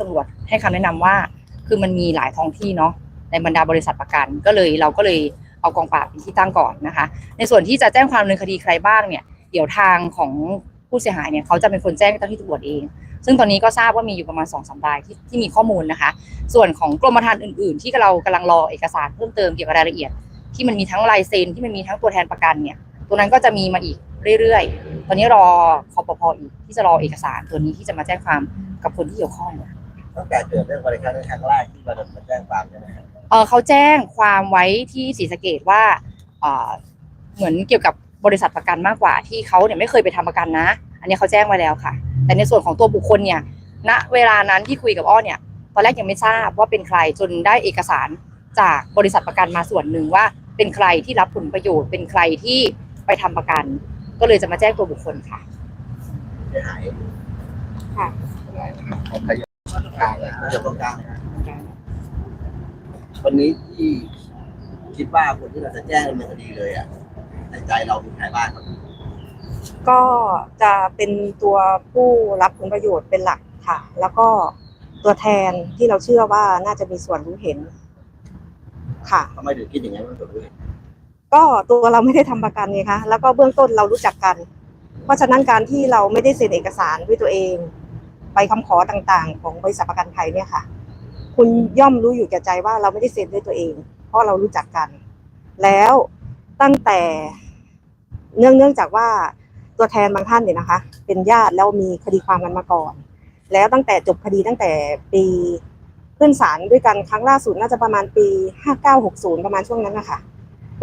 ตำรวจให้คำแนะนำว่า คือมันมีหลายท้องที่เนาะในบรรดาบริษัทประกัน ก็เลยเราก็เลยเอากองปราบเป็นที่ตั้งก่อนนะคะ ในส่วนที่จะแจ้งความดำเนินคดีใครบ้างเนี่ยเดี๋ยวทางของผู้เสียหายเนี่ยเขาจะเป็นคนแจ้งเจ้าที่ตำรวจเอง ซึ่งตอนนี้ก็ทราบว่ามีอยู่ประมาณสองสามรายที่ที่มีข้อมูลนะคะ ส่วนของกรมธรรม์อื่น ๆ ที่เรากำลังรอเอกสารเพิ่มเติมเกี่ยวกับรายละเอียด ที่มันมีทั้งลายเซ็นที่มันมีทั้งตัวแทนประกันเนี่ยตัวนั้นก็จะมีมาอีกเรื่อยๆ ตอนนี้รอคอปพอีกที่จะรอเอกสารตัวนี้ที่จะมาแจ้งความกับคนที่เกี่ยวข้อง ตั้งแต่เกิดเรื่องบริการในครั้งแรกที่เรามาแจ้งความใช่ไหมครับเออเขาแจ้งความไว้ที่ศรีสะเกดว่าเอ่อเหมือนเกี่ยวกับบริษัทประกันมากกว่าที่เขาเนี่ยไม่เคยไปทำประกันนะ อันนี้เขาแจ้งไว้แล้วค่ะ แต่ในส่วนของตัวบุคคลเนี่ยณเวลานั้นที่คุยกับอ้อเนี่ยตอนแรกยังไม่ทราบว่าเป็นใครจนได้เอกสารจากบริษัทประกันมาส่วนหนึ่งว่า เป็นใครที่รับผลประโยชน์ เป็นใครที่ไปทำประกัน ก็เลยจะมาแจ้งตัวบุคคลค่ะเสียหายค่ะของใคร กลางเลยเดี๋ยวตรงกลางนะวันนี้ที่คิดว่าคนที่เราจะแจ้งดำเนินคดีเลยอะในใจเรามีใครบ้างครับก็จะเป็นตัวผู้รับผลประโยชน์เป็นหลักค่ะ แล้วก็ตัวแทนที่เราเชื่อว่าน่าจะมีส่วนรู้เห็น ค่ะ ทำไมถึงคิดอย่างนั้นมันเกิดขึ้นก็ตัวเราไม่ได้ทำประกันไงคะแล้วก็เบื้องต้นเรารู้จักกัน เพราะฉะนั้นการที่เราไม่ได้เซ็นเอกสารด้วยตัวเอง ไปคำขอต่างๆ ของบริษัทประกันภัยเนี่ยค่ะ คุณย่อมรู้อยู่แก่ใจว่าเราไม่ได้เซ็นด้วยตัวเอง เพราะเรารู้จักกัน แล้วตั้งแต่เนื่องเนื่องจากว่าตัวแทนบางท่านเนี่ยนะคะ เป็นญาติแล้วมีคดีความกันมาก่อน แล้วตั้งแต่จบคดีตั้งแต่ปีขึ้นศาลด้วยกันครั้งล่าสุดน่าจะประมาณปี 5960 ประมาณช่วงนั้นนะคะ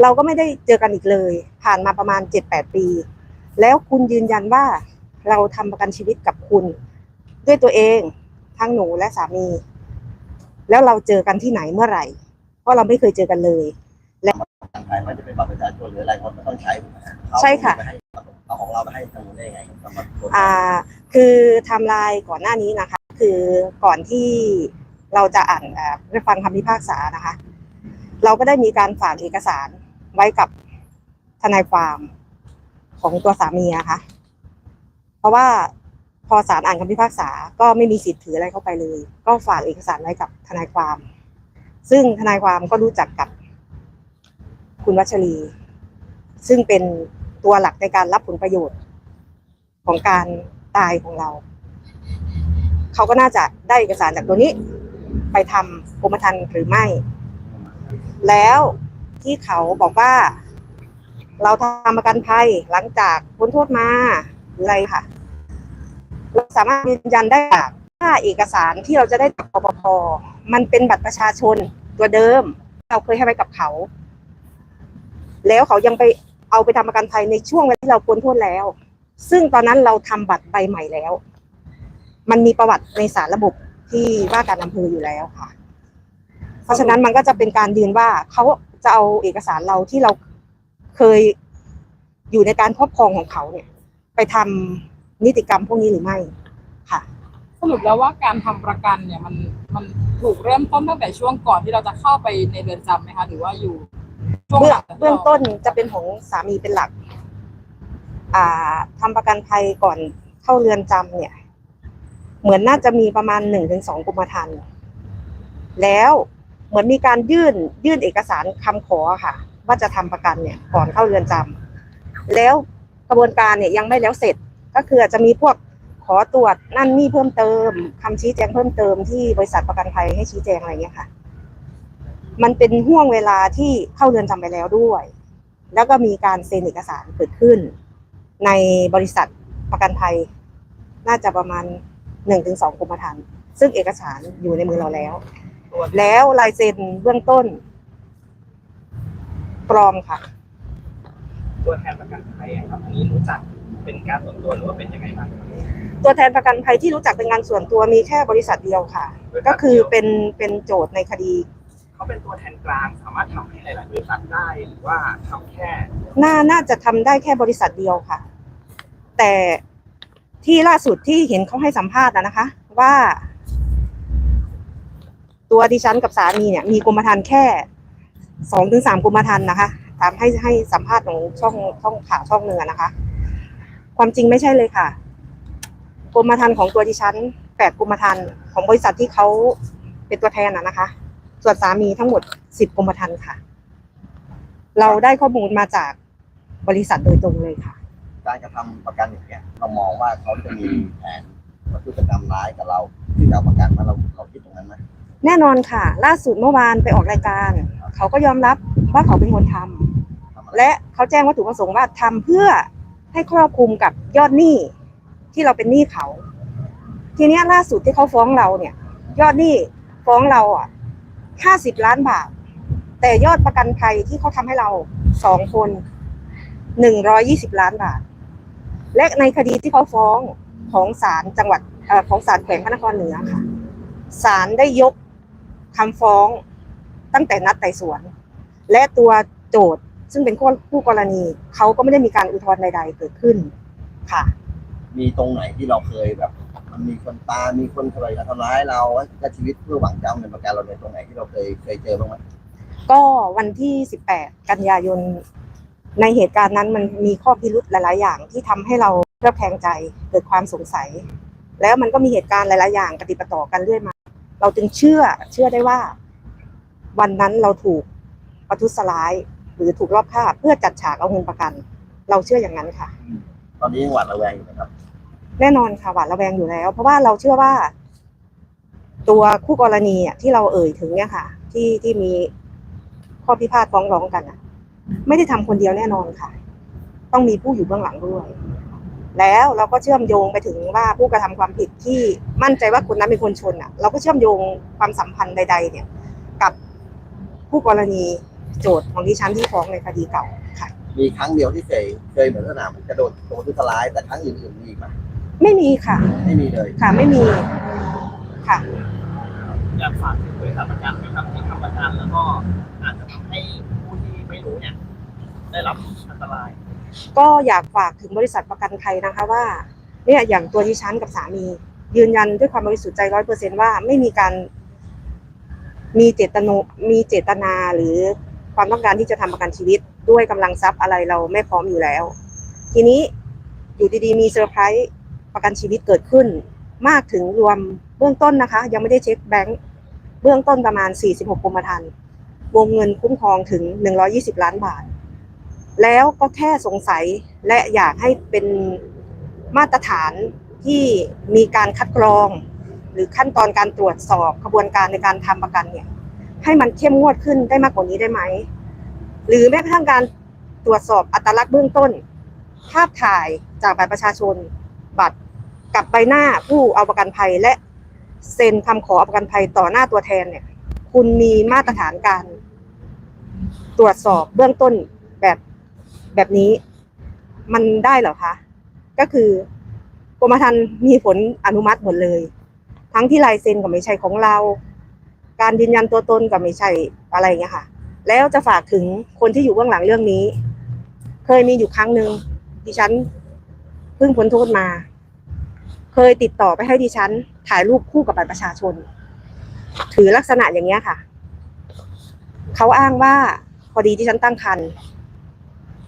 เราก็ไม่ได้เจอกันอีกเลย ผ่านมาประมาณ 7-8 ปี แล้วคุณยืนยันว่าเราทำประกันชีวิตกับคุณ ด้วยตัวเองทั้งหนูและสามี แล้วเราเจอกันที่ไหนเมื่อไหร่ เพราะเราไม่เคยเจอกันเลยทางใครไม่จะเป็นบัตรประชาชนหรืออะไรคนก็ต้องใช้ถูกไหมฮใช่ค่ะเอาของเราไปให้ตำรวจได้ยังไงสำหรับคนอ่าคือไทำลายก่อนหน้านี้นะคะ คือก่อนที่เราจะอ่านอ่าได้ฟังคำพิพากษานะคะ เราก็ได้มีการฝากเอกสารไว้กับทนายความของตัวสามีนะคะ เพราะว่า พอศาลอ่านคำพิพากษา ก็ไม่มีสิทธิ์ถืออะไรเข้าไปเลย ก็ฝากเอกสารไว้กับทนายความ ซึ่งทนายความก็รู้จักกับคุณวัชรี ซึ่งเป็นตัวหลักในการรับผลประโยชน์ของการตายของเรา เขาก็น่าจะได้เอกสารจากตัวนี้ ไปทำกรมธรรม์หรือไม่ แล้วที่เขาบอกว่า เราทำประกันภัยหลังจากพ้นโทษมาหรืออะไรค่ะ เราสามารถยืนยันได้จากถ้าเอกสารที่เราจะได้จากปปพมันเป็นบัตรประชาชนตัวเดิม เราเคยให้ไว้กับเขา แล้วเขายังไปเอาไปทำประกันภัยในช่วงเวลาที่เราพ้นโทษแล้ว ซึ่งตอนนั้นเราทำบัตรใบใหม่แล้ว มันมีประวัติในสารระบบที่ว่าการอำเภออยู่แล้วค่ะ เพราะฉะนั้นมันก็จะเป็นการยืนว่าเขาจะเอาเอกสารเราที่เราเคยอยู่ในการครอบครองของเขาเนี่ย ไปทำ นิติกรรมพวกนี้หรือไม่ค่ะ สรุปแล้วว่าการทำประกันเนี่ยมันมันถูกเริ่มต้นตั้งแต่ช่วงก่อนที่เราจะเข้าไปในเรือนจำไหมคะ หรือว่าอยู่ช่วงเบื้หองลังจากที่เบื้องราต้นจะเป็นของสามีเป็นหลัก อ่าทำประกันภัยก่อนเข้าเรือนจำเนี่ย เหมือนน่าจะมีประมาณหนึ่งถึงสองกรมธรรม์แล้วเหมือนมีการยื่นยื่นเอกสารคำขอค่ะ ว่าจะทำประกันเนี่ย ก่อนเข้าเรือนจำแล้วกระบวนการเนี่ยยังไม่แล้วเสร็จ ก็คืออาจจะมีพวกขอตรวจนั่นนี่เพิ่มเติมคำชี้แจงเพิ่มเติมที่บริษัทประกันภัยให้ชี้แจงอะไรเงี้ยค่ะ มันเป็นห่วงเวลาที่เข้าเรือนจำไปแล้วด้วย แล้วก็มีการเซ็นเอกสารเกิดขึ้น ในบริษัทประกันภัย น่าจะประมาณหนึ่งถึงสองกรมธรรม์ซึ่งเอกสารอยู่ในมือเราแล้ว แล้วลายเซ็นเบื้องต้นปลอมค่ะ ตัวแทนประกันภัยครับอันนี้รู้จัก เป็นการส่วนตัวหรือว่าเป็นยังไงบ้างครับตัวแทนประกันภัยที่รู้จักเป็นงานส่วนตัวมีแค่บริษัทเดียวค่ะ ก็คือเป็นเป็นโจทย์ในคดีเขาเป็นตัวแทนกลางสามารถทำให้หลายๆบริษัทได้หรือว่าทำแค่น่าน่าจะทำได้แค่บริษัทเดียวค่ะ แต่ที่ล่าสุดที่เห็นเขาให้สัมภาษณ์นะนะคะ ว่า ตัวดิฉันกับสามีเนี่ย มีกรมธรรม์แค่สองถึงสามกรมธรรม์นะคะตามให้ให้สัมภาษณ์ของช่องช่องข่าวช่องหนึ่งอะนะคะ ความจริงไม่ใช่เลยค่ะกรมธรรม์ของตัวดิฉันแปดกรมธรรม์ของบริษัทที่เขาเป็นตัวแทนนะนะคะ ส่วนสามีทั้งหมดสิบกรมธรรม์ค่ะ เราได้ข้อมูลมาจากบริษัทโดยตรงเลยค่ะ การกระทำประกันอย่างเงี้ยเรามองว่าเขาจะมีแผนวัตถุกรรมร้ายกับเราที่จะเอาประกันมาเราเราคิดตรงนั้นไหมแน่นอนค่ะ ล่าสุดเมื่อวานไปออกรายการ เขาก็ยอมรับว่าเขาเป็นคนทำทำอะไรและเขาแจ้งวัตถุประสงค์ว่าทำเพื่อ ให้ครอบคลุมกับยอดหนี้ที่เราเป็นหนี้เขา ทีนี้ล่าสุดที่เขาฟ้องเราเนี่ย ยอดหนี้ฟ้องเราอะห้าสิบล้านบาท แต่ยอดประกันภัยที่เขาทำให้เราสองคนหนึ่งร้อยี่สิบล้านบาท และในคดีที่เขาฟ้องของศาลจังหวัดอของศาลแขวงพระนครเหนือค่ะศาลได้ยกคำฟ้องตั้งแต่นัดไต่สวน และตัวโจทย์ ซึ่งเป็นผู้กรณีเขาก็ไม่ได้มีการอุทธรณ์ใด ๆ เกิดขึ้นค่ะ มีตรงไหนที่เราเคยแบบ มันมีคนตายมีคนเคยทำร้ายเราก็ชีวิตเพื่อหวังจะเอาเงินประกันเราในยตรงไหนที่เราเคยเคยเจอบ้างไหมก็วันที่ 18 กันยายน ในเหตุการณ์นั้นมันมีข้อพิรุธหลาย ๆ อย่างที่ทำให้เราเครือบแคลงใจเกิดความสงสัย แล้วมันก็มีเหตุการณ์หลาย ๆ อย่างปฏิดปะต่อกันเรื่อยมา เราจึงเชื่อเชื่อได้ว่า วันนั้นเราถูกประทุษร้าย หรือถูกรอบฆ่าเพื่อจัดฉากเอาเงินประกัน เราเชื่ออย่างนั้นค่ะ ตอนนี้ยังหวาดระแวงอยู่นะครับ แน่นอนค่ะหวาดระแวงอยู่แล้ว เพราะว่าเราเชื่อว่า ตัวคู่กรณีอะที่เราเอ่ยถึงเนี่ยค่ะ ที่ที่มีข้อพิพาทฟ้องร้องกันอะ ไม่ได้ทำคนเดียวแน่นอนค่ะ ต้องมีผู้อยู่เบื้องหลังด้วย แล้วเราก็เชื่อมโยงไปถึงว่าผู้กระทำความผิดที่มั่นใจว่าคนนั้นเป็นคนชนอะ เราก็เชื่อมโยงความสัมพันธ์ใด ๆ เนี่ย กับผู้กรณี โจทย์ของดิฉันที่ฟ้องในคดีเก่าค่ะ มีครั้งเดียวที่เคยเคยเหมือนสนามกระโดดโดนทุษร้าย แต่ครั้งอื่นๆมีอีกไหมไม่มีค่ะ ไม่มีเลยค่ะไม่มีค่ะ อยากฝากถึงบริษัทประกันไหมครับที่ทำประกันแล้วก็อาจจะทำให้ผู้ที่ไม่รู้เนี่ยได้รับอันตรายก็อยากฝากถึงบริษัทประกันภัยนะคะว่าเนี่ยอย่างตัวดิฉันกับสามี ยืนยันด้วยความบริสุทธิ์ใจร้อยเปอร์เซนว่าไม่มีการมีเจตโนมีเจตนาหรือ ความต้องการที่จะทำประกันชีวิต ด้วยกำลังทรัพย์อะไรเราไม่พร้อมอยู่แล้ว ทีนี้อยู่ดีๆ มีเซอร์ไพรส์ประกันชีวิตเกิดขึ้น มากถึงรวมเบื้องต้นนะคะ ยังไม่ได้เช็คแบงค์เบื้องต้นประมาณ 46กรมธรรม์วงเงินคุ้มครองถึง 120 ล้านบาท แล้วก็แค่สงสัยและอยากให้เป็นมาตรฐานที่มีการคัดกรอง หรือขั้นตอนการตรวจสอบกระบวนการในการทำประกันเนี่ย ให้มันเข้มงวดขึ้นได้มากกว่านี้ได้ไหม หรือแม้กระทั่งการตรวจสอบอัตลักษณ์เบื้องต้น ภาพถ่ายจากบัตรประชาชน บัตรกับใบหน้าผู้เอาประกันภัยและเซ็นคำขอเอาประกันภัยต่อหน้าตัวแทนเนี่ย คุณมีมาตรฐานการ ตรวจสอบเบื้องต้นแบบแบบนี้ มันได้เหรอคะ ก็คือกรมธรรม์มีผลอนุมัติหมดเลย ทั้งที่ลายเซ็นก็ไม่ใช่ของเรา การยืนยันตัวตนก็ไม่ใช่อะไรเงี้ยค่ะ แล้วจะฝากถึงคนที่อยู่เบื้องหลังเรื่องนี้ เคยมีอยู่ครั้งหนึ่งดิฉันเพิ่งพ้นโทษมา เคยติดต่อไปให้ดิฉัน ถ่ายรูปคู่กับบัตรประชาชน ถือลักษณะอย่างเงี้ยค่ะ เขาอ้างว่าพอดีที่ฉันตั้งครรภ์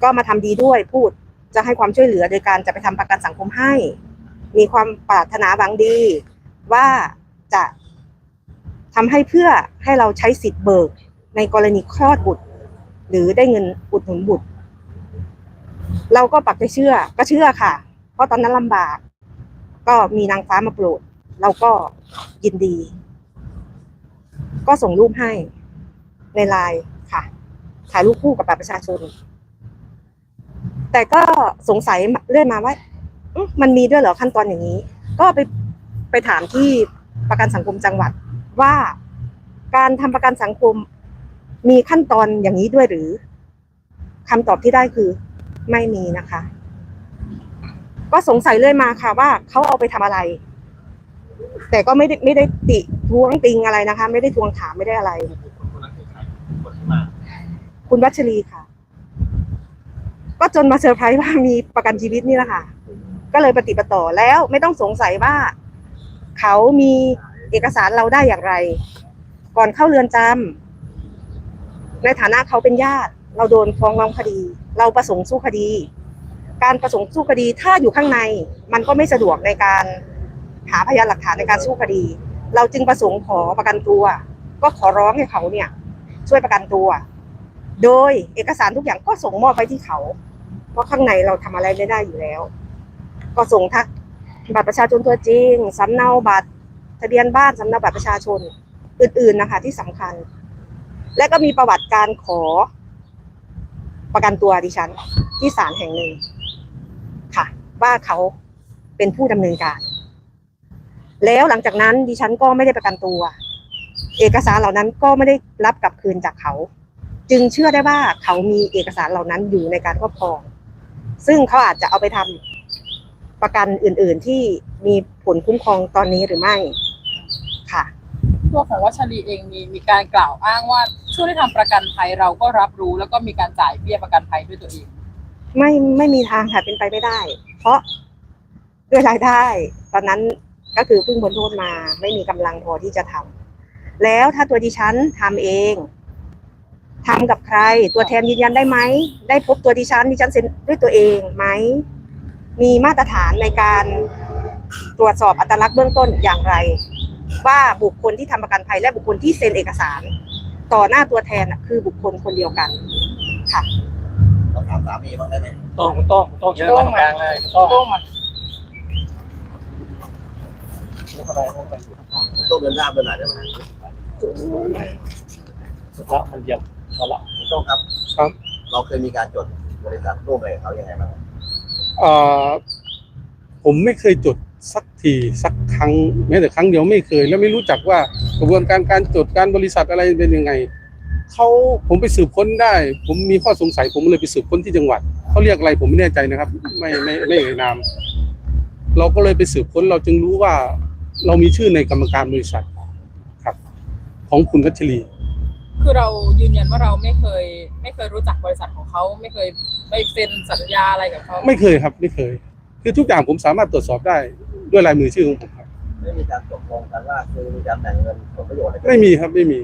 ก็มาทำดีด้วยพูดจะให้ความช่วยเหลือโดยการจะไปทำประกันสังคมให้ มีความปรารถนาหวังดี ว่าจะ ทำให้เพื่อให้เราใช้สิทธิ์เบิกในกรณีคลอดบุตร หรือได้เงินอุดหนุนบุตร เราก็ปักใจเชื่อก็เชื่อค่ะ เพราะตอนนั้นลำบาก ก็มีนางฟ้ามาโปรด เราก็ยินดี ก็ส่งรูปให้ในไลน์ค่ะ ถ่ายรูปคู่กับบัตรประชาชน แต่ก็สงสัยเรื่อยมาว่ามันมีด้วยเหรอขั้นตอนอย่างนี้ ก็ไปไปถามที่ประกันสังคมจังหวัด ว่าการทำประกันสังคมมีขั้นตอนอย่างนี้ด้วยหรือคำตอบที่ได้คือไม่มีนะคะ ก็สงสัยเรื่อยมาค่ะว่าเขาเอาไปทำอะไร แต่ก็ไม่ได้ไม่ได้ติทวงติงอะไรนะคะ ไม่ได้ทวงถามไม่ได้อะไร คุณวัชรีค่ะ ก็จนมาเซอร์ไพรส์ว่ามีประกันชีวิตนี่แหละค่ะ ก็เลยปฏิปต่อแล้วไม่ต้องสงสัยว่าเขามี เอกสารเราได้อย่างไร ก่อนเข้าเรือนจำในฐานะเขาเป็นญาติ เราโดนฟ้องร้องคดี เราประสงค์สู้คดี การประสงค์สู้คดีถ้าอยู่ข้างในมันก็ไม่สะดวกในการหาพยานหลักฐานในการสู้คดี เราจึงประสงค์ขอประกันตัว ก็ขอร้องให้เขาเนี่ย ช่วยประกันตัว โดยเอกสารทุกอย่างก็ส่งมอบไปที่เขา เพราะข้างในเราทำอะไรไม่ได้อยู่แล้ว ก็ส่งทั้งบัตรประชาชนตัวจริงสำเนาบัตร ทะเบียนบ้านสำเนาบัตรประชาชนอื่นๆนะคะที่สำคัญ และก็มีประวัติการขอ ประกันตัวดิฉัน ที่ศาลแห่งหนึ่ง ค่ะ ว่าเขาเป็นผู้ดำเนินการ แล้วหลังจากนั้นดิฉันก็ไม่ได้ประกันตัว เอกสารเหล่านั้นก็ไม่ได้รับกลับคืนจากเขา จึงเชื่อได้ว่าเขามีเอกสารเหล่านั้นอยู่ในการครอบครอง ซึ่งเขาอาจจะเอาไปทำประกันอื่น ๆ ที่มีผลคุ้มครองตอนนี้หรือไม่ ตัวของวัชรีเองมีมีการกล่าวอ้างว่าช่วงที่ทำประกันภัยเราก็รับรู้ แล้วก็มีการจ่ายเบี้ยประกันภัยด้วยตัวเอง ไม่ไม่มีทางค่ะเป็นไปไม่ได้ เพราะด้วยรายได้ ตอนนั้นก็คือเพิ่งพ้นโทษมา ไม่มีกำลังพอที่จะทำแล้วถ้าตัวดิฉันทำเองทำกับใคร ตัวแทนยืนยันได้ไหม ได้พบตัวดิฉันดิฉันเซ็นด้วยตัวเองไหม มีมาตรฐานในการตรวจสอบอัตลักษณ์เบื้องต้นอย่างไร ว่าบุคคลที่ทำประกันภัยและบุคคลที่เซ็นเอกสาร ต่อหน้าตัวแทนน่ะคือบุคคลคนเดียวกันค่ะเราถามสามีบ้างได้ไหมต้องต้องต้องเชิญมาตรงกลางเลยต้องโต้งมาต้องเดินหน้าเดินหน้าได้ไหมละมันเดียวเอาละต้องครับครับ เราเคยมีการจดบริษัทร่วมอะไรกับเขายังไงบ้างเอ่อผมไม่เคยจด สักทีสักครั้งแม้แต่ครั้งเดียวไม่เคย แล้วไม่รู้จักว่ากระบวนการการจดการบริษัทอะไรเป็นยังไงเขาผมไปสืบค้นได้ ผมมีข้อสงสัยผมเลยไปสืบค้นที่จังหวัดเขาเรียกอะไรผมไม่แน่ใจนะครับ ไม่ไม่ไม่เอ่ยนามเราก็เลยไปสืบค้นเราจึงรู้ว่าเรามีชื่อในกรรมการบริษัทครับ ของคุณพัชรีคือเรายืนยันว่าเราไม่เคย ไม่เคยรู้จักบริษัทของเขาไม่เคยไปเซ็นสัญญาอะไรกับเขาไม่เคยครับ ไม่เคย คือทุกอย่างผมสามารถตรวจสอบได้ ด้วยลายมือชื่อของผมครับไม่มีการตกลงกันว่าคือมีการแบ่งเงินผลประโยชน์อะไรกันไม่มีครับไม่มี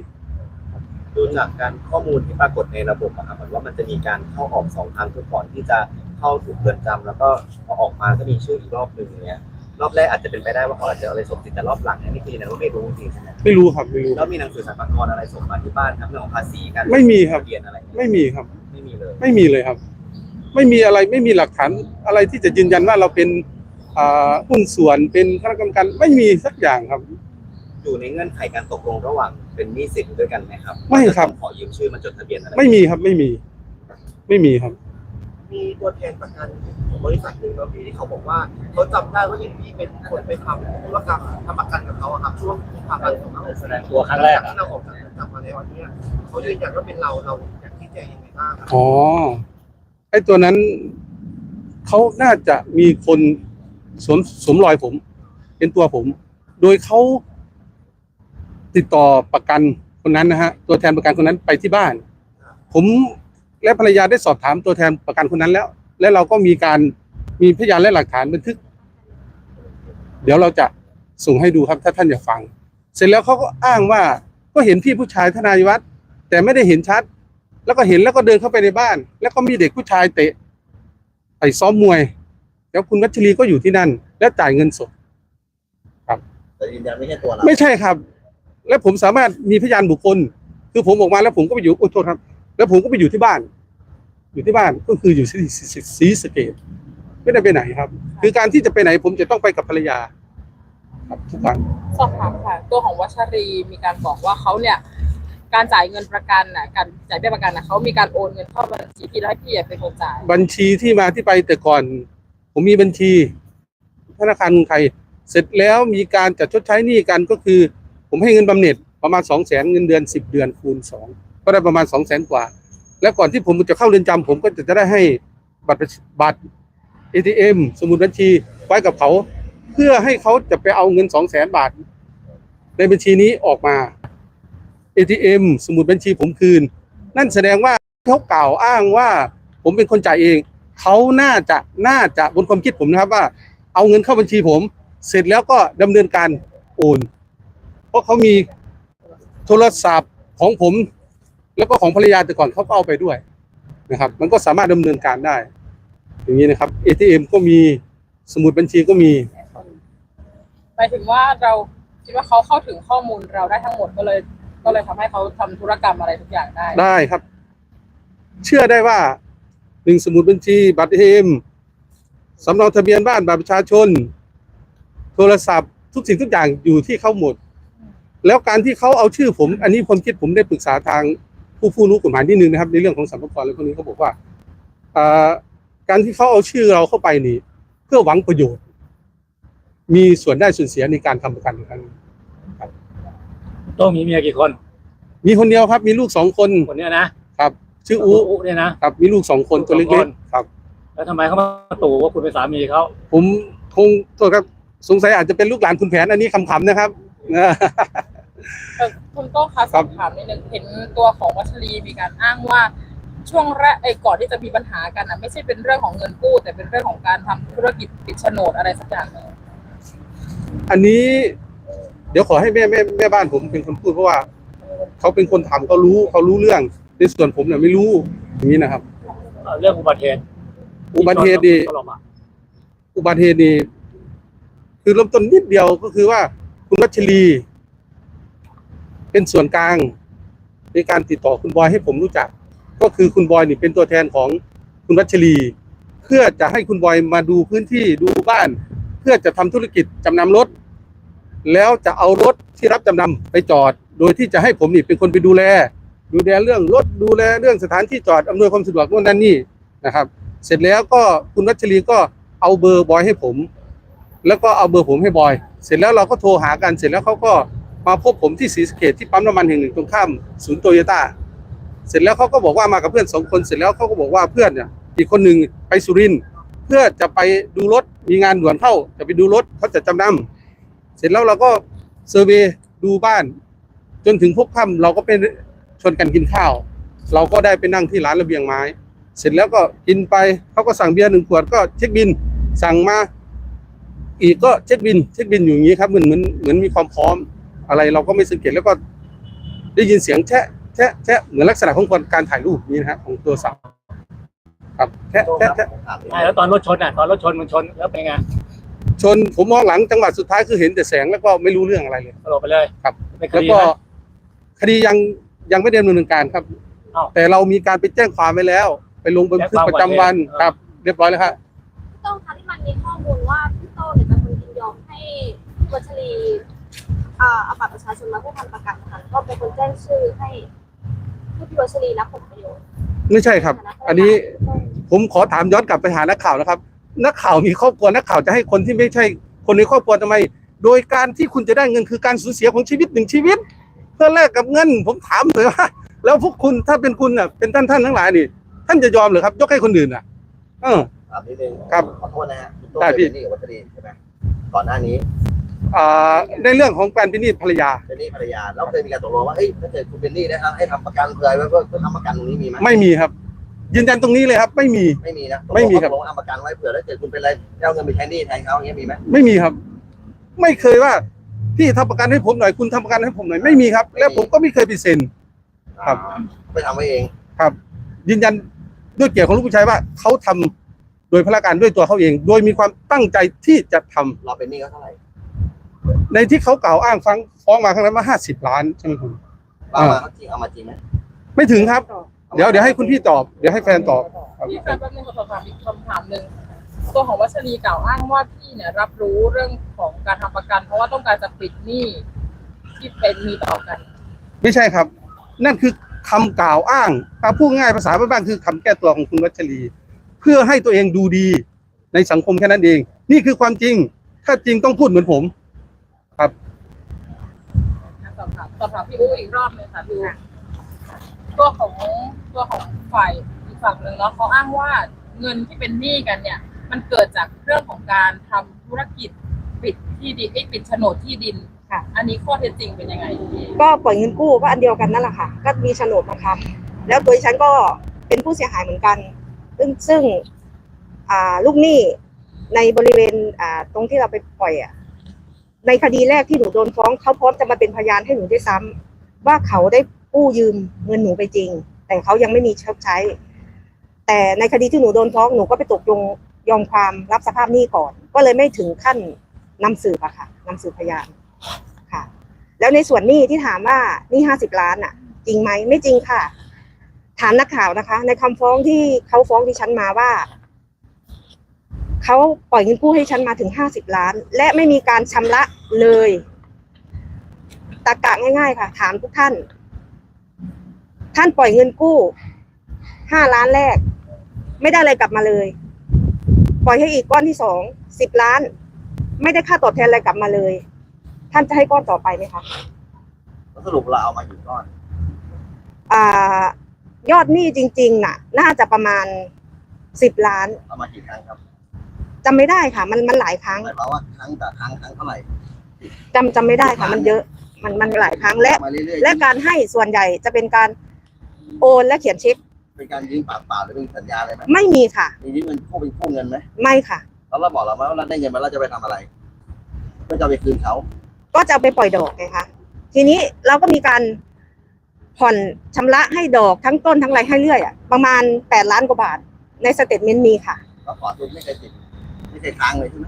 ดูจากการข้อมูลที่ปรากฏในระบบอะครับเหมือนว่ามันจะมีการเข้าออกสองครั้งคือก่อนที่จะเข้าถูกเรือนจำแล้วก็พอออกมาก็มีชื่ออีกรอบหนึ่งอย่างเงี้ยรอบแรกอาจจะเป็นไปได้ว่าเขาอาจจะอะไรส่งติดแต่รอบหลังเนี่ยนี่คือยืนยันว่าไม่รู้จริงๆใช่ไหมไม่รู้ครับไม่รู้ แล้วมีหนังสือสรรพากรอะไรส่งมาที่บ้านครับเรื่องของภาษีการไม่มีครับ ทะเบียนอะไรเงี้ยไม่มีครับ ไม่มีเลย ไม่มีเลยครับ ไม่มีอะไรไม่มีหลักฐานอะไรที่จะยืนยันว่าเราเป็นอ่า หุ้นส่วนเป็นคณะกรรมการไม่มีสักอย่างครับ อยู่ในเงื่อนไขการตกลงระหว่างเป็นหนี้สินด้วยกันไหมครับไม่ครับว่าจะต้องขอยืมชื่อมาจดทะเบียนอะไรไม่มีครับไม่มี ไม่มีครับ มีตัวแทนประกันของบริษัทหนึ่งเรามีที่เขาบอกว่าเขาจำได้ว่าอย่างนี้เป็นคนไปทำธุรกรรมทำประกันกับเขาอะครับช่วงทำประกันของเขาแสดงตัวครั้งแรกที่เราออกจากเรือนจำมาในวันนี้เขายืนยันว่าเป็นเราเราอยากชี้แจงยังไงบ้างครับอ๋อไอ้ตัวนั้นเขาน่าจะมีคน สวมสวมรอยผม เป็นตัวผม โดยเขาติดต่อประกันคนนั้นนะฮะตัวแทนประกันคนนั้นไปที่บ้าน ผมและภรรยาได้สอบถามตัวแทนประกันคนนั้นแล้ว และเราก็มีการมีพยานและหลักฐานบันทึก เดี๋ยวเราจะส่งให้ดูครับถ้าท่านอยากฟัง เสร็จแล้วเขาก็อ้างว่าก็เห็นพี่ผู้ชายทนายวัดแต่ไม่ได้เห็นชัด แล้วก็เห็นแล้วก็เดินเข้าไปในบ้าน แล้วก็มีเด็กผู้ชายเตะไอ้ซ้อมมวย แล้วคุณวัชรีก็อยู่ที่นั่น และจ่ายเงินสด แต่ยืนยันไม่ใช่ตัวเราไม่ใช่ครับ และผมสามารถมีพยานบุคคล คือผมออกมาแล้วผมก็ไปอยู่โอ้โทษครับ แล้วผมก็ไปอยู่ที่บ้าน อยู่ที่บ้านก็คืออยู่ที่ศรีสะเกดไม่ได้ไปไหนครับ คือการที่จะไปไหนผมจะต้องไปกับภรรยา ครับทุกวันสอบถามค่ะ ตัวของวัชรีมีการบอกว่าเขาเนี่ย การจ่ายเงินประกันน่ะการจ่ายเบี้ยประกันน่ะเขามีการโอนเงินเข้าบัญชีพี่แล้วให้พี่เป็นคนจ่าย บัญชีที่มาที่ไปแต่ก่อน ผมมีบัญชี ธนาคารกรุงไทย เสร็จแล้วมีการจัดชดใช้หนี้กันก็คือ ผมให้เงินบำเหน็จประมาณสองแสนเงินเดือนสิบเดือนคูณสองก็ได้ประมาณสองแสนกว่า แล้วก่อนที่ผมจะเข้าเรือนจำผมก็จะได้ให้บัตรประชบัตร ATM สมุดบัญชีไว้กับเขา เพื่อให้เขาจะไปเอาเงินสองแสนบาท ในบัญชีนี้ออกมา ATM สมุดบัญชีผมคืน นั่นแสดงว่าเขากล่าวอ้างว่า ผมเป็นคนจ่ายเอง เขาน่าจะน่าจะบนความคิดผมนะครับว่า เอาเงินเข้าบัญชีผม เสร็จแล้วก็ดำเนินการโอน เพราะเขามีโทรศัพท์ของผม แล้วก็ของภรรยาแต่ก่อนเขาก็เอาไปด้วยนะครับ มันก็สามารถดำเนินการได้ อย่างนี้นะครับ ATM ก็มีสมุดบัญชีก็มีไปหมายถึงว่าเราคิดว่าเขาเข้าถึงข้อมูลเราได้ทั้งหมดก็เลย ก็เลยทำให้เขาทำธุรกรรมอะไรทุกอย่างได้ ได้ครับ เชื่อได้ว่า หนึ่งสมุดบัญชี บัตรเอมสำเนาทะเบียนบ้านบัตรประชาชน โทรศัพท์ ทุกสิ่งทุกอย่างอยู่ที่เขาหมด แล้วการที่เขาเอาชื่อผม อันนี้ผมคิดผมได้ปรึกษาทางผู้ผู้รู้กฎหมายนิดนึงนะครับ ในเรื่องของสัมภาระและพวกนี้เขาบอกว่าอ่าการที่เขาเอาชื่อเราเข้าไปนี่ เพื่อหวังประโยชน์ มีส่วนได้ส่วนเสียในการทำประกันครั้งนี้โต้องมีเมียกี่คน มีคนเดียวครับ มีลูกสองคนคนเนี้ยนะครับ ชื่ออูอุ๊เนี่ยนะครับมีลูกสองคนตัวสเล็องคกนๆครับ แล้วทำไมเขามาตู่ว่าคุณเป็นสามีเขาผมคงโทษครับสงสัยอาจจะเป็นลูกหลานคุณแผนอันนี้คำๆนะครับนะเอ่อคุณโต้งคะสอบถามนิดนึงเห็นตัวของวัชรีมีการอ้างว่า ช่วงแรกไอ้ก่อนที่จะมีปัญหากันนะไม่ใช่เป็นเรื่องของเงินกู้ แต่เป็นเรื่องของการทำธุรกิจปิดโฉนดอะไรสักอย่างหนึ่งอันนี้ เดี๋ยวขอให้แม่แม่แม่บ้านผมเป็นคนพูดเพราะว่า เขาเป็นคนทำเขารู้เขารู้เรื่อง ในส่วนผมเนี่ยไม่รู้อย่างนี้นะครับ เอ่อเรื่องอุบัติเหตุอุบัติเหตุดีตลอดมาอุบัติเหตุนี่คือเริ่มต้นนิดเดียวก็คือว่าคุณวัชรี เป็นส่วนกลางในการติดต่อคุณบอยให้ผมรู้จัก ก็คือคุณบอยนี่เป็นตัวแทนของคุณวัชรี เพื่อจะให้คุณบอยมาดูพื้นที่ดูบ้าน เพื่อจะทำธุรกิจจำนำรถ แล้วจะเอารถที่รับจำนำไปจอด โดยที่จะให้ผมนี่เป็นคนไปดูแล ดูแลเรื่องรถดูแลเรื่องสถานที่จอดอำนวยความสะดวกโน่นนั่นนี่นะครับ เสร็จแล้วก็คุณวัชรีก็เอาเบอร์บอยให้ผม แล้วก็เอาเบอร์ผมให้บอย เสร็จแล้วเราก็โทรหากันเสร็จแล้วเขาก็มาพบผมที่ศรีสะเกดที่ปั๊มน้ำมันแห่งหนึ่งตรงข้ามศูนย์โตโยต้าเสร็จแล้วเขาก็บอกว่ามากับเพื่อนสองคนเสร็จแล้วเขาก็บอกว่าเพื่อนเนี่ยอีกคนหนึ่งไปสุรินทร์เพื่อจะไปดูรถมีงานด่วนเข้าจะไปดูรถเขาจะจำนำเสร็จแล้วเราก็เซอร์เวย์ดูบ้าน จนถึงพบค่ำเราก็ไป ชวนกันกินข้าว เราก็ได้ไปนั่งที่ร้านระเบียงไม้ เสร็จแล้วก็กินไปเขาก็สั่งเบียร์หนึ่งขวดก็เช็คบิน สั่งมาอีกก็เช็คบินเช็คบินอยู่อย่างนี้ครับเหมือนเหมือนเหมือนมีความพร้อมอะไรเราก็ไม่สังเกตแล้วก็ได้ยินเสียงแชะแชะแชะเหมือนลักษณะของการถ่ายรูปนี้นะฮะของตัวสาวครับแชะแชะแชะใช่แล้วตอนรถชนอะตอนรถชนมันชนแล้วเป็นไงชนผมมองหลังจังหวะสุดท้ายคือเห็นแต่แสงแล้วก็ไม่รู้เรื่องอะไรเลยตลบไปเลยครับ แล้วก็คดียัง ยังไม่ได้ดำเนินการครับ อ้าว แต่เรามีการไปแจ้งความไว้แล้ว ไปลงบันทึกประจำวันแจ้งความไว้ครับ เรียบร้อยแล้วครับพี่โต้งคะที่มันมีข้อมูลว่าพี่โต้งเนี่ยเป็นคนยินยอมให้วัชรีอ่าเอาบัตรประชาชนมาเพื่อทำประกันค่ะก็เป็นคนแจ้งชื่อให้ให้พี่วัชรีรับผลประโยชน์ไม่ใช่ครับ อันนี้ผมขอถามย้อนกลับไปหานักข่าวนะครับ นักข่าวมีครอบครัวนักข่าวจะให้คนที่ไม่ใช่ คนในครอบครัวทำไม โดยการที่คุณจะได้เงินคือการสูญเสียของชีวิตหนึ่งชีวิตเพื่ อแลกกับเงิน ผมถามเลยว่า แล้วพวกคุณถ้าเป็นคุณน่ะเป็นท่านท่านทั้งหลายนี่ ท่านจะยอมเหรือครับ ยกให้คนอื่นอะ เออ ถามนิดนึงครับขอโทษนะฮะคุณโต้งได้พี่ เป็นหนี่กับวัชรีใช่ไหมก่อนหน้านี้อ่าในเรื่องของการพินิจภรรยา เป็นหนี้ภรรยาแล้วเคยมีการตกลงว่าเฮ้ยถ้าเกิดคุณเป็นหนี้นะครับให้ทำประกันเผื่อไว้เพื่อเพื่อทำประกันตรงนี้มีไหมไม่มีครับ ยืนยันตรงนี้เลยครับ ไม่มี ไม่มีนะไม่มีครับ ตกลงว่าทำประกันไว้เผื่อถ้าเกิดคุณเป็นอะไรเอาเงินไปใช้หนี้แทนเขาอย่างเงี้ยมีไหมไม่มีครับ ไม่เคยว่า พี่ทำประกันให้ผมหน่อยคุณทำประกันให้ผมหน่อยไม่มีครับ แล้วผมก็ไม่เคยไปเซ็น ครับ ไปทำไว้เอง ครับ ยืนยันด้วยเกียรติของลูกผู้ชายว่าเขาทำโดยพละการด้วยตัวเขาเอง โดยมีความตั้งใจที่จะทำเราเป็นหนี้เขาเท่าไหร่ในที่เขากล่าวอ้างฟังฟ้องมาครั้งนั้นว่าห้าสิบล้านใช่ไหมคุณเอามาเขาจริงเอามาจริงไหมไม่ถึงครับ เดี๋ยวเดี๋ยวให้คุณพี่ตอบ เดี๋ยวให้แฟนตอบครับ พี่แฟนแป๊บนึงขอสอบถามอีกคำถามหนึ่ง ตัวของวัชรีกล่าวอ้างว่าพี่เนี่ยรับรู้เรื่องของการทำประกัน เพราะว่าต้องการจะปิดหนี้ที่เป็นมีต่อกัน ไม่ใช่ครับ นั่นคือคำกล่าวอ้างถ้าพูดง่ายภาษาบ้านๆคือคำแก้ตัวของคุณวัชรี เพื่อให้ตัวเองดูดีในสังคมแค่นั้นเอง นี่คือความจริง ถ้าจริงต้องพูดเหมือนผมสอบถามสอบถามพี่อู้อีกรอบหนึงค่ะพี่อู้ตัวของตัวของฝ่ายอีกฝั่งหนึ่งเนาะเขาอ้างว่าเงินที่เป็นหนี้กันเนี่ย มันเกิดจากเรื่องของการทำธุรกิจปิดที่ดินไอ้ยปิดโฉนดที่ดินค่ะ อันนี้ข้อเท็จจริงเป็นยังไงพี่ก็ปล่อยเงินกู้ก็อันเดียวกันนั่นแหละค่ะ ก็มีโฉนดมาค้ำแล้วตัวฉันก็เป็นผู้เสียหายเหมือนกัน ซึ่งซึ่งอ่าลูกหนี้ในบริเวณอ่าตรงที่เราไปปล่อยอะในคดีแรกที่หนูโดนฟ้องเขาพร้อมจะมาเป็นพยานให้หนูด้วยซ้ำว่าเขาได้กู้ยืมเงินหนูไปจริง แต่เขายังไม่มีชดใช้ แต่ในคดีที่หนูโดนฟ้องหนูก็ไปตกลง ยอมความรับสภาพหนี้ก่อน ก็เลยไม่ถึงขั้นนำสืบอะค่ะนำสืบพยานค่ะ แล้วในส่วนหนี้ที่ถามว่าหนี้ห้าสิบล้านอะจริงไหมไม่จริงค่ะ ถามนักข่าวนะคะ ในคำฟ้องที่เขาฟ้องดิฉันมาว่าเขาปล่อยเงินกู้ให้ฉันมาถึงห้าสิบล้าน และไม่มีการชำระเลยตากะง่าย ๆ ค่ะ ถามทุกท่าน ท่านปล่อยเงินกู้ห้าล้านแรก ไม่ได้อะไรกลับมาเลย ปล่อยให้อีกก้อนที่สองสิบล้าน ไม่ได้ค่าตอบแทนอะไรกลับมาเลย ท่านจะให้ก้อนต่อไปไหมคะแล้วสรุปเราเอามากี่ก้อน อ่า ยอดหนี้จริง ๆ น่ะ น่าจะประมาณสิบล้านเอามากี่ครั้งครับจำไม่ได้ค่ะ มันมันหลายครั้งหมายความว่าครั้งแต่ครั้งครั้งเท่าไหร่จำจำไม่ได้ค่ะ มันเยอะ มันมันหลายครั้งและ มาเรื่อยและการให้ส่วนใหญ่จะเป็นการโอนและเขียนเช็คๆ เป็นการยืมปากเปล่าหรือเป็นสัญญาอะไรไหมไม่มีค่ะ มียืมเงินกู้เป็นกู้เงินไหมไม่ค่ะ แล้วเราบอกเราไหมว่าเราได้เงินมาเราจะไปทำอะไรเพื่อจะเอาไปคืนเขาก็จะเอาไปปล่อยดอกไงคะทีนี้เราก็มีการผ่อนชำระให้ดอกทั้งต้นทั้งไรให้เรื่อยอะประมาณแปดล้านกว่าบาท ในสเตทเมนต์มีค่ะ เราขอทุนไม่เคยติดไม่เคยค้างเลยใช่ไหม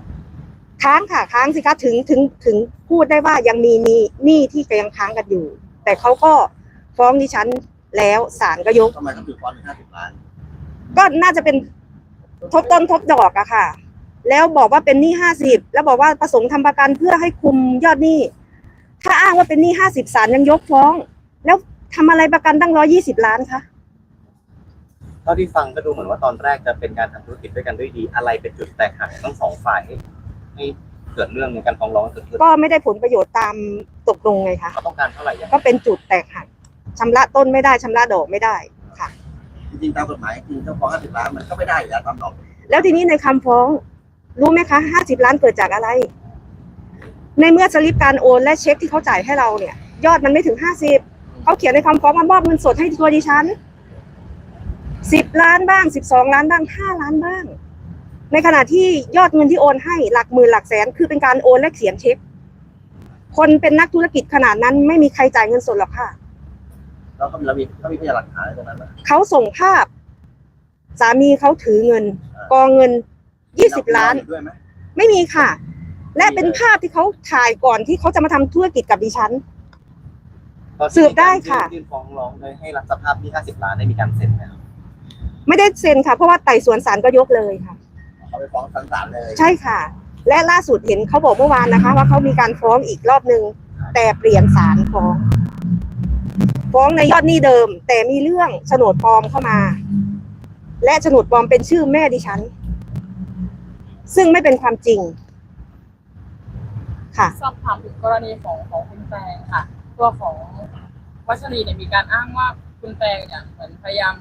ค้างค่ะค้างสิคะถึงถึงถึงพูดได้ว่ายังมีหนี้หนี้ที่ยังค้างกันอยู่ แต่เขาก็ฟ้องดิฉัน แล้วศาลก็ยก ทำไมต้องถือก้อนห้าสิบล้านก็น่าจะเป็นทบต้นทบดอกอะค่ะ แล้วบอกว่าเป็นหนี้ห้าสิบแล้วบอกว่าประสงค์ทำประกันเพื่อให้คุมยอดหนี้ ถ้าอ้างว่าเป็นหนี้ห้าสิบศาลยังยกฟ้อง แล้วทำอะไรประกันตั้งร้อยี่สิบล้านคะ เท่าที่ฟังก็ดูเหมือนว่าตอนแรกจะเป็นการทำธุรกิจด้วยกันด้วยดี อะไรเป็นจุดแตกหักทั้งสองฝ่ายให้ให้เกิดเรื่องในการฟ้องร้องเกิดขึ้นก็ไม่ได้ผลประโยชน์ตามตกลงไงคะ เขาต้องการเท่าไหร่ยังไง ก็เป็นจุดแตกหัก ชำระต้นไม่ได้ชำระดอกไม่ได้ค่ะ จริงๆตามกฎหมายจริงเจ้าของห้าสิบล้านมันก็ไม่ได้อยู่แล้วตามดอกแล้วทีนี้ในคำฟ้องรู้ไหมคะห้าสิบล้านเกิดจากอะไร ในเมื่อสลิปการโอนและเช็คที่เขาจ่ายให้เราเนี่ย ยอดมันไม่ถึงห้าสิบเขาเขียนในคำฟ้องมามอบเงินสดให้ตัวดิฉันสิบล้านบ้างสิบสองล้านบ้างห้าล้านบ้าง ในขณะที่ยอดเงินที่โอนให้หลักหมื่นหลักแสน คือเป็นการโอนและเขียนเช็ค คนเป็นนักธุรกิจขนาดนั้นไม่มีใครจ่ายเงินสดหรอกค่ะ แล้วก็มีเรามีเขามีพยานหลักฐานอะไรตรงนั้นไหมเขาส่งภาพ สามีเขาถือเงิน กองเงินยี่สิบล้านมีด้วยไหมไม่มีค่ะ และเป็นภาพที่เขาถ่ายก่อนที่เขาจะมาทำธุรกิจกับดิฉัน ตอนที่สืบได้ค่ะ ยื่นฟ้องร้องโดยให้รับสภาพที่ห้าสิบล้านได้มีการเซ็นไหมครับไม่ได้เซ็นค่ะ เพราะว่าไต่สวนศาลก็ยกเลยค่ะ เขาไปฟ้องศาลเลยใช่ค่ะ และล่าสุดเห็นเขาบอกเมื่อวานนะคะ ว่าเขามีการฟ้องอีกรอบหนึ่งแต่เปลี่ยนศาลฟ้อง ฟ้องในยอดหนี้เดิม แต่มีเรื่องโฉนดปลอมเข้ามา และโฉนดปลอมเป็นชื่อแม่ดิฉัน ซึ่งไม่เป็นความจริง ค่ะ สอบถามถึงกรณีของของคุณแตงค่ะ ตัวของวัชรีเนี่ยมีการอ้างว่าคุณแตงเนี่ยเหมือนพยายาม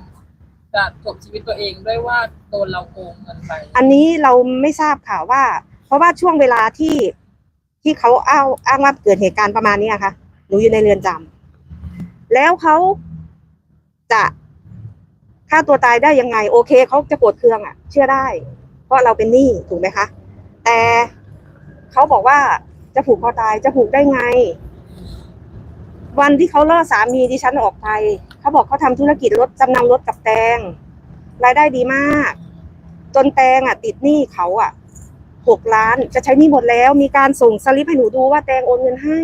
จะจบชีวิตตัวเองด้วยว่าโดนเราโกงเงินไป อันนี้เราไม่ทราบค่ะว่า เพราะว่าช่วงเวลาที่ที่เขาอ้างอ้างว่าเกิดเหตุการณ์ประมาณนี้ค่ะหนูอยู่ในเรือนจำ แล้วเขาจะฆ่าตัวตายได้ยังไง โอเคเขาจะโกรธเคืองอะ เชื่อได้ เพราะเราเป็นหนี้ถูกไหมคะ แต่เขาบอกว่าจะผูกคอตายจะผูกได้ไง วันที่เขาล่อสามีดิฉันออกไปเขาบอกเขาทำธุรกิจรถจำนำรถกับแตงรายได้ดีมาก จนแตงอะ ติดหนี้เขาอะหกล้านจะใช้หนี้หมดแล้ว มีการส่งสลิปให้หนูดูว่าแตงโอนเงินให้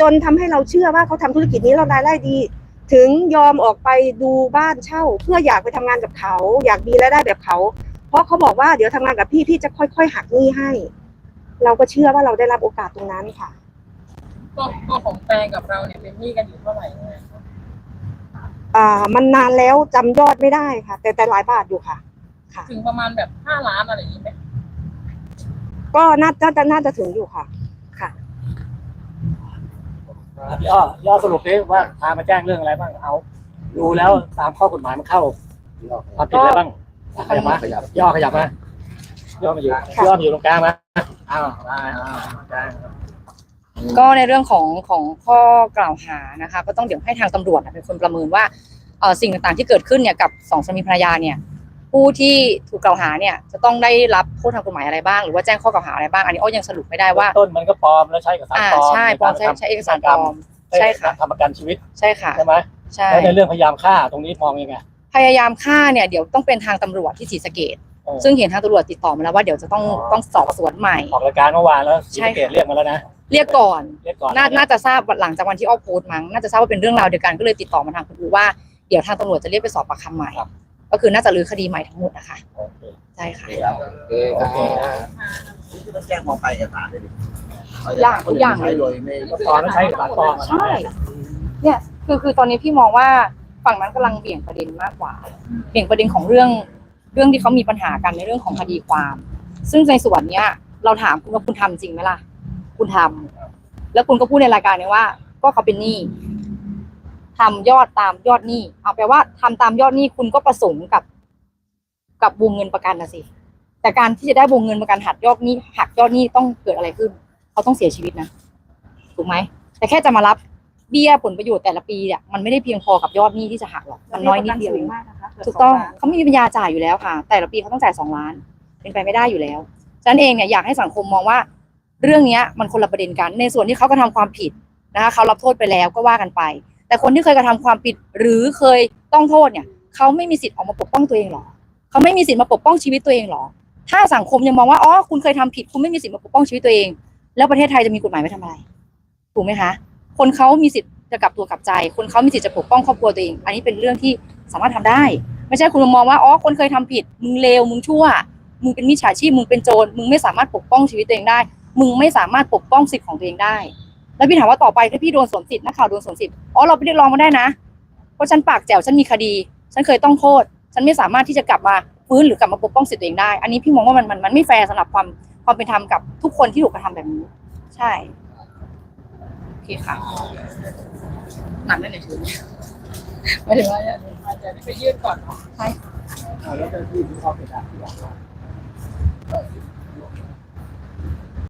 จนทำให้เราเชื่อว่าเขาทำธุรกิจนี้เรารายได้ดี ถึงยอมออกไปดูบ้านเช่า เพื่ออยากไปทำงานกับเขา อยากมีรายได้แบบเขา เพราะเขาบอกว่าเดี๋ยวทำงานกับพี่พี่จะค่อย ๆ หักหนี้ให้ เราก็เชื่อว่าเราได้รับโอกาสตรงนั้นค่ะตัวตัวของแตงกับเราเนี่ยเป็นหนี้กันอยู่เท่าไหร่เนี่ยอ่า มันนานแล้วจำยอดไม่ได้ค่ะ แต่แต่หลายบาทอยู่ค่ะ ค่ะ ถึงประมาณแบบห้าล้านอะไรอย่างนี้ไหมก็น่าน่าจะน่าจะถึงอยู่ค่ะ ค่ะพี่อ้อย่อสรุปดิว่าพามาแจ้งเรื่องอะไรบ้างเอาดูแล้วตามข้อกฎหมายมันเข้าความผิดอะไรบ้างขยับมาย่อขยับมาย่อมาอยู่ย่อมาอยู่ตรงกลางมาอ้าวได้อ้าวได้ก็ในเรื่องของของข้อกล่าวหานะคะ ก็ต้องเดี๋ยวให้ทางตำรวจน่ะเป็นคนประเมินว่าเอ่อสิ่งต่างๆที่เกิดขึ้นเนี่ยกับสองสามีภรรยาเนี่ย ผู้ที่ถูกกล่าวหาเนี่ยจะต้องได้รับโทษทางกฎหมายอะไรบ้าง หรือว่าแจ้งข้อกล่าวหาอะไรบ้าง อันนี้อ้อยังสรุปไม่ได้ว่า ต้นมันก็ปลอมแล้วใช้เอกสารอ่าปลอมใช่ปลอมใช้ใช้เอกสารปลอมใช่ค่ะทำประกันชีวิตใช่ค่ะใช่ไหมใช่แล้วในเรื่องพยายามฆ่าตรงนี้มองยังไงพยายามฆ่าเนี่ยเดี๋ยวต้องเป็นทางตำรวจที่ศรีสะเกดเออซึ่งเห็นทางตำรวจติดต่อมาแล้วว่าเดี๋ยวจะต้องอ๋อต้องสอบสวนใหม่ออกรายการเมื่อวานแล้วใช่สีสะเกตเรียกมาแล้วนะเรียกก่อนเรียกก่อนน่าน่าจะทราบหลังจากวันที่อ้อโพสต์มั้งน่าจะทราบว่าเป็นเรื่องราวเดียวกันก็เลยติดต่อมาทางคุณอูว่าเดี๋ยวทางตำรวจจะเรียกไปสอบปากคำใหม่ ก็คือน่าจะรื้อคดีใหม่ทั้งหมดนะคะโอเคใช่ค่ะโอเคต้องแจ้งความไปเอกสารเลยดิอย่างทุกอย่างใช้โดยไม่ตอนนั้นใช้กับตอนมาใช่เนี่ยคือคือตอนนี้พี่มองว่าฝั่งนั้นกำลังเบี่ยงประเด็นมากกว่า เบี่ยงประเด็นของเรื่องเรื่องที่เขามีปัญหากันในเรื่องของคดีความ ซึ่งในส่วนเนี้ย เราถามคุณว่าคุณทำจริงไหมล่ะ คุณทำแล้วคุณก็พูดในรายการนี้ว่า ก็เขาเป็นหนี้ ทำยอดตามยอดหนี้เอาแปลว่าทำตามยอดหนี้คุณก็ประสงค์กับ กับวงเงินประกันนะสิแต่การที่จะได้วงเงินประกันหักยอดหนี้หักยอดหนี้ต้องเกิดอะไรขึ้น เขาต้องเสียชีวิตนะถูกไหมแต่แค่จะมารับเบี้ยผลประโยชน์แต่ละปีเนี่ยมันไม่ได้เพียงพอกับยอดหนี้ที่จะหักหรอกมันน้อยนิดเดียวถูกต้องเขาไม่มีปัญญาจ่ายอยู่แล้วค่ะ แต่ละปีเขาต้องจ่ายสองล้าน เป็นไปไม่ได้อยู่แล้วฉะนั้นเองเนี่ยอยากให้สังคมมองว่า เรื่องเนี้ยมันคนละประเด็นกันในส่วนที่เขากระทำความผิดนะคะเขารับโทษไปแล้วก็ว่ากันไป แต่คนที่เคยกระทำความผิดหรือเคยต้องโทษเนี่ยเขาไม่มีสิทธิ์ออกมาปกป้องตัวเองหรอเขาไม่มีสิทธิ์มาปกป้องชีวิตตัวเองหรอ ถ้าสังคมยังมองว่าอ๋อคุณเคยทำผิด คุณไม่มีสิทธิ์มาปกป้องชีวิตตัวเอง แล้วประเทศไทยจะมีกฎหมายไว้ทำอะไรถูกไหมคะ คนเขามีสิทธิ์จะกลับตัวกลับใจ คนเขามีสิทธิ์จะปกป้องครอบครัวตัวเอง อันนี้เป็นเรื่องที่สามารถทำได้ ไม่ใช่คุณมองว่าอ๋อคนเคยทำผิด มึงเลวมึงชั่ว มึงเป็นมิจฉาชีพมึงเป็นโจรมึงไม่สามารถปกป้องชีวิตตัวเองได้ มึงไม่สามารถปกป้องสิทธิ์ของตัวเองได้ แล้วพี่ถามว่าต่อไปถ้าพี่โดนสวมสิทธิ์นักข่าวโดนสวมสิทธิ์อ๋อเราไปเรียกร้องมาได้นะ เพราะฉันปากแจ๋วฉันมีคดี ฉันเคยต้องโทษ ฉันไม่สามารถที่จะกลับมาฟื้นหรือกลับมาปกป้องสิทธิ์ตัวเองได้ อันนี้พี่มองว่ามันมันมันไม่แฟร์สำหรับความความเป็นธรรมกับทุกคนที่ถูกกระทำแบบนี้ ใช่โอเคค่ะหนักได้ไหนถึงหมายถึงว่าจะจะไปยื่นก่อนเนาะแล้วเจ้าที่ที่เขาเป็นอะไร